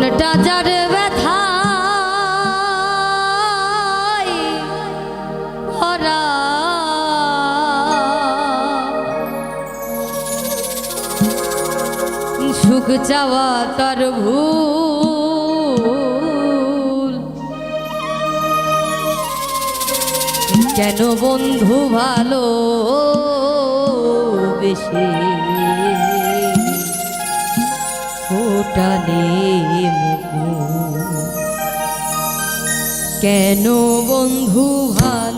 মনটা যার ব্যথা হরা সুখ চাওয়া তার ভুল। কেন বন্ধু ভালো বেশি? ফোটালে মুখ কেন বন্ধু ভালো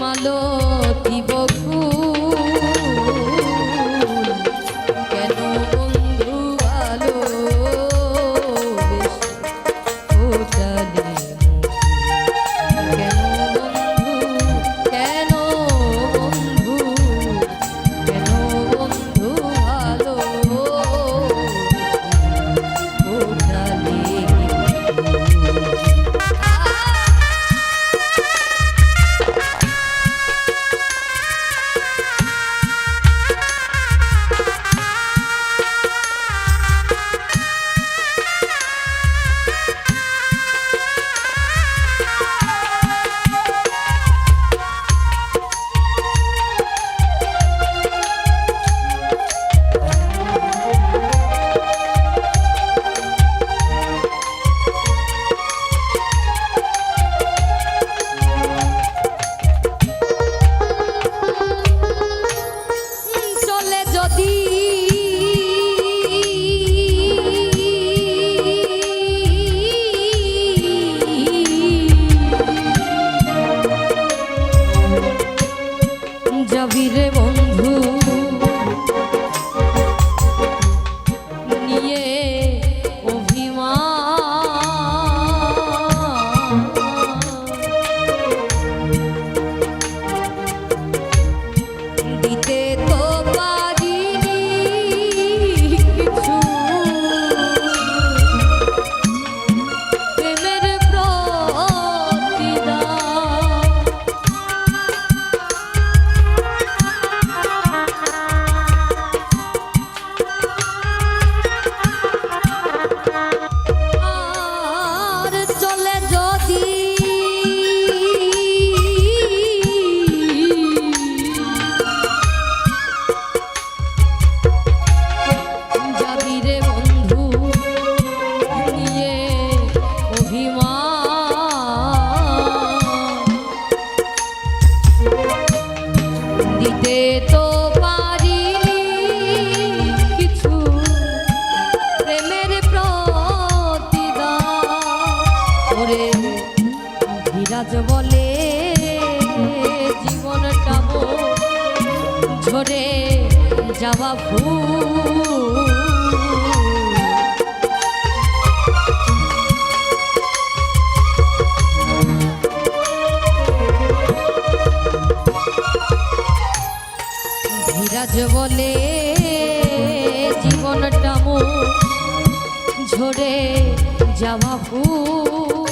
মালতি বকু দিতে তো পারিনি কিছু। প্রেমের প্রতিদারে ধীরাজ বলে জীবনটা ঝরে যাওয়া ভুল ধীরাজ বলে জীবনটা মো ঝরে যাওয়া ফুল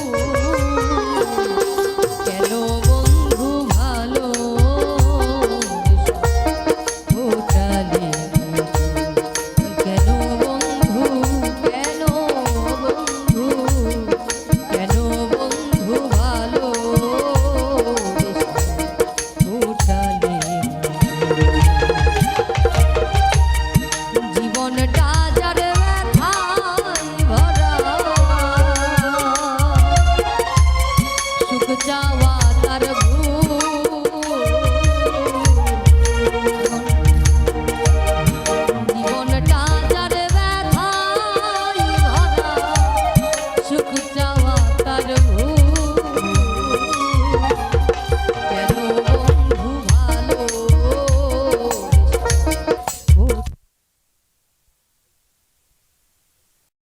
તાર ભૂ